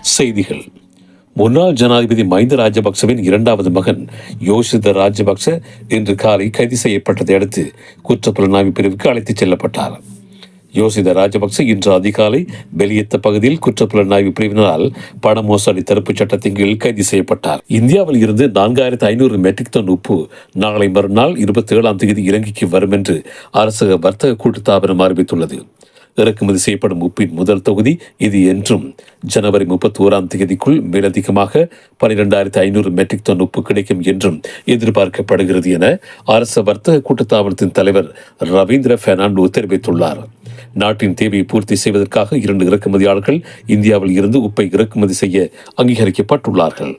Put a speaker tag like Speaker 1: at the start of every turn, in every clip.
Speaker 1: செய்திகள். முன்னாள் ஜனாதிபதி மஹிந்த ராஜபக்சவின் இரண்டாவது மகன் யோசித ராஜபக்ச இன்று காலை கைது செய்யப்பட்டதை அடுத்து குற்றப்புலனாய்வு பிரிவுக்கு அழைத்துச் செல்லப்பட்டார். யோசித ராஜபக்ச இன்று அதிகாலை பெலியத்த பகுதியில் குற்றப்புலனாய்வு பிரிவினரால் பண மோசடி தடுப்புச் சட்டத்தின் கீழ் கைது செய்யப்பட்டார். இந்தியாவில் இருந்து நான்காயிரத்து ஐநூறு மெட்ரிக் டன் உப்பு நாளை மறுநாள் இருபத்தி ஏழாம் தேதி இலங்கைக்கு வரும் என்று அரசு வர்த்தக கூட்டுத்தாபனம் அறிவித்துள்ளது. இறக்குமதி செய்யப்படும் உப்பின் முதல் தொகுதி இது என்றும் ஜனவரி முப்பத்தி ஓராம் தேதிக்குள் மேலதிகமாக பனிரெண்டாயிரத்தி ஐநூறு மெட்ரிக் டன் உப்பு கிடைக்கும் என்றும் எதிர்பார்க்கப்படுகிறது என அரச வர்த்தக கூட்டத்தாபனத்தின் தலைவர் ரவீந்திர பெர்னாண்டோ தெரிவித்துள்ளார். நாட்டின் தேவையை பூர்த்தி செய்வதற்காக இரண்டு இறக்குமதியாளர்கள் இந்தியாவில் இருந்து உப்பை இறக்குமதி செய்ய அங்கீகரிக்கப்பட்டுள்ளார்கள்.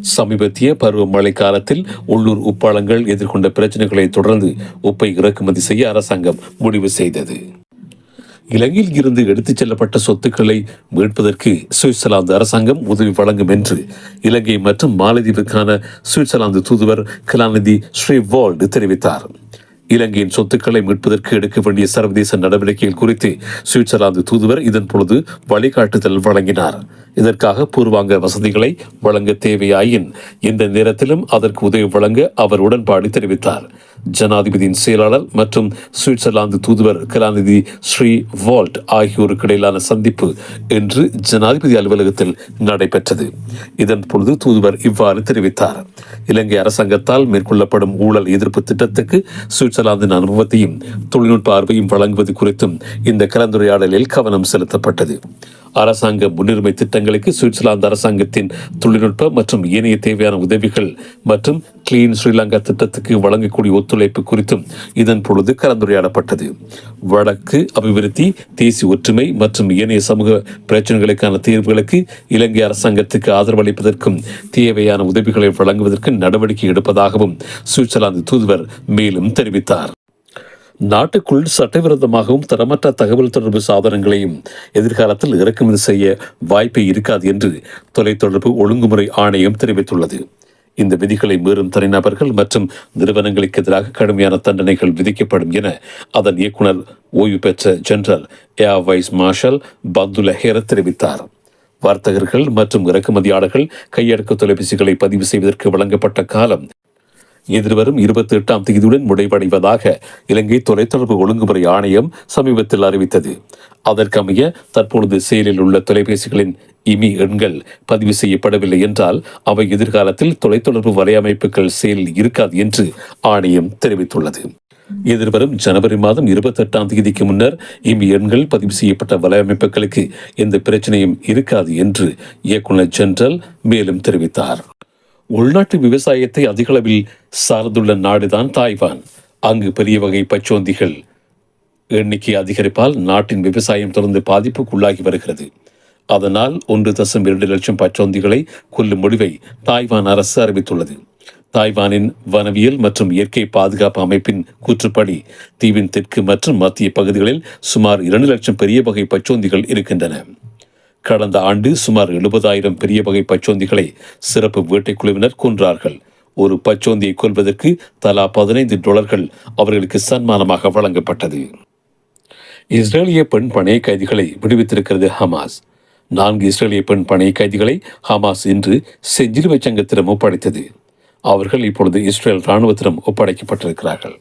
Speaker 1: சமீபத்திய பருவமழை காலத்தில் உள்ளூர் உப்பாளங்கள் எதிர்கொண்ட பிரச்சனைகளை தொடர்ந்து உப்பை இறக்குமதி செய்ய அரசாங்கம் முடிவு செய்தது. இலங்கையில் இருந்து எடுத்துச் செல்லப்பட்ட சொத்துக்களை மீட்பதற்கு சுவிட்சர்லாந்து அரசாங்கம் உதவி வழங்கும் என்று இலங்கை மற்றும் மாலத்தீவுக்கான சுவிட்சர்லாந்து தூதுவர் கலாநிதி ஸ்ரீவால்டு தெரிவித்தார். இலங்கையின் சொத்துக்களை மீட்பதற்கு எடுக்க வேண்டிய சர்வதேச நடவடிக்கைகள் குறித்து சுவிட்சர்லாந்து தூதுவர் இதன் பொழுது வழிகாட்டுதல் வழங்கினார். இதற்காக பூர்வாங்க வசதிகளை வழங்க தேவையாயின் எந்த நேரத்திலும் அதற்கு உதவி வழங்க அவர் உடன்பாடு தெரிவித்தார். ஜனாதிபதியின் செயலாளர் மற்றும் சுவிட்சர்லாந்து தூதுவர் கலாநிதி ஸ்ரீ வால்ட் ஆகியோருக்கு இடையிலான சந்திப்பு இன்று ஜனாதிபதி அலுவலகத்தில் நடைபெற்றது. இதன் பொழுது தூதுவர் இவ்வாறு தெரிவித்தார். இலங்கை அரசாங்கத்தால் மேற்கொள்ளப்படும் ஊழல் எதிர்ப்பு திட்டத்துக்கு சுவிட்சர்லாந்தின் அனுபவத்தையும் தொழில்நுட்ப ஆர்வையும் வழங்குவது குறித்தும் இந்த கலந்துரையாடலில் கவனம் செலுத்தப்பட்டது. அரசாங்க முன்னுரிமை திட்டங்களுக்கு சுவிட்சர்லாந்து அரசாங்கத்தின் தொழில்நுட்ப மற்றும் ஏனைய தேவையான உதவிகள் மற்றும் கிளீன் ஸ்ரீலங்கா திட்டத்துக்கு வழங்கக்கூடிய ஒத்துழைப்பு குறித்தும் இதன் பொழுது கலந்துரையாடப்பட்டது. வடக்கு அபிவிருத்தி தேசிய ஒற்றுமை மற்றும் ஏனைய சமூக பிரச்சனைகளுக்கான தீர்வுகளுக்கு இலங்கை அரசாங்கத்துக்கு ஆதரவளிப்பதற்கும் தேவையான உதவிகளை வழங்குவதற்கு நடவடிக்கை எடுப்பதாகவும் சுவிட்சர்லாந்து தூதுவர் மேலும் தெரிவித்தார். நாட்டுக்குள் சட்டவிரோதமாகவும் தரமற்ற தகவல் தொடர்பு சாதனங்களையும் எதிர்காலத்தில் இறக்குமதி செய்ய வாய்ப்பே இருக்காது என்று தொலைத்தொடர்பு ஒழுங்குமுறை ஆணையம் தெரிவித்துள்ளது. இந்த விதிகளை மீறும் தனிநபர்கள் மற்றும் நிறுவனங்களுக்கு எதிராக கடுமையான தண்டனைகள் விதிக்கப்படும் என அதன் இயக்குனர் ஓய்வு பெற்ற general air vice marshal Bandula Hera தெரிவித்தார். வர்த்தகர்கள் மற்றும் இறக்குமதியாளர்கள் கையடக்க தொலைபேசிகளை பதிவு செய்வதற்கு வழங்கப்பட்ட காலம் எதிர்வரும் இருபத்தி எட்டாம் தேதியுடன் முடிவடைவதாக இலங்கை தொலைத்தொடர்பு ஒழுங்குமுறை ஆணையம் சமீபத்தில் அறிவித்தது. அதற்கமைய தற்பொழுது செயலில் உள்ள தொலைபேசிகளின் இமி எண்கள் பதிவு செய்யப்படவில்லை என்றால் அவை எதிர்காலத்தில் தொலைத்தொடர்பு வலையமைப்புகள் செயலில் இருக்காது என்று ஆணையம் தெரிவித்துள்ளது. எதிர்வரும் ஜனவரி மாதம் இருபத்தி எட்டாம் தேதிக்கு முன்னர் இம் எண்கள் பதிவு செய்யப்பட்ட வலையமைப்புகளுக்கு எந்த பிரச்சனையும் இருக்காது என்று இயக்குனர் ஜெனரல் மேலும் தெரிவித்தார். உள்நாட்டு விவசாயத்தை அதிகளவில் சார்ந்துள்ள நாடுதான் தாய்வான். அங்கு பெரிய வகை பச்சோந்திகள் எண்ணிக்கை அதிகரிப்பால் நாட்டின் விவசாயம் தொடர்ந்து பாதிப்புக்குள்ளாகி வருகிறது. அதனால் ஒன்று தசம் இரண்டு லட்சம் பச்சோந்திகளை கொல்லும் முடிவை தாய்வான் அரசு அறிவித்துள்ளது. தாய்வானின் வனவியல் மற்றும் இயற்கை பாதுகாப்பு அமைப்பின் கூற்றுப்படி தீவின் தெற்கு மற்றும் மத்திய பகுதிகளில் சுமார் இரண்டு லட்சம் பெரிய வகை பச்சோந்திகள் இருக்கின்றன. கடந்த ஆண்டு சுமார் எழுபதாயிரம் பெரிய வகை பச்சோந்திகளை சிறப்பு வேட்டைக்குழுவினர் கொன்றார்கள். ஒரு பச்சோந்தியை கொல்வதற்கு தலா பதினைந்து டாலர்கள் அவர்களுக்கு சன்மானமாக வழங்கப்பட்டது. இஸ்ரேலிய பெண் பணைய கைதிகளை விடுவித்திருக்கிறது ஹமாஸ். நான்கு இஸ்ரேலிய பெண் பணைய கைதிகளை ஹமாஸ் இன்று செஞ்சிலுவை சங்கத்திடம் ஒப்படைத்தது. அவர்கள் இப்பொழுது இஸ்ரேல் இராணுவத்திடம் ஒப்படைக்கப்பட்டிருக்கிறார்கள்.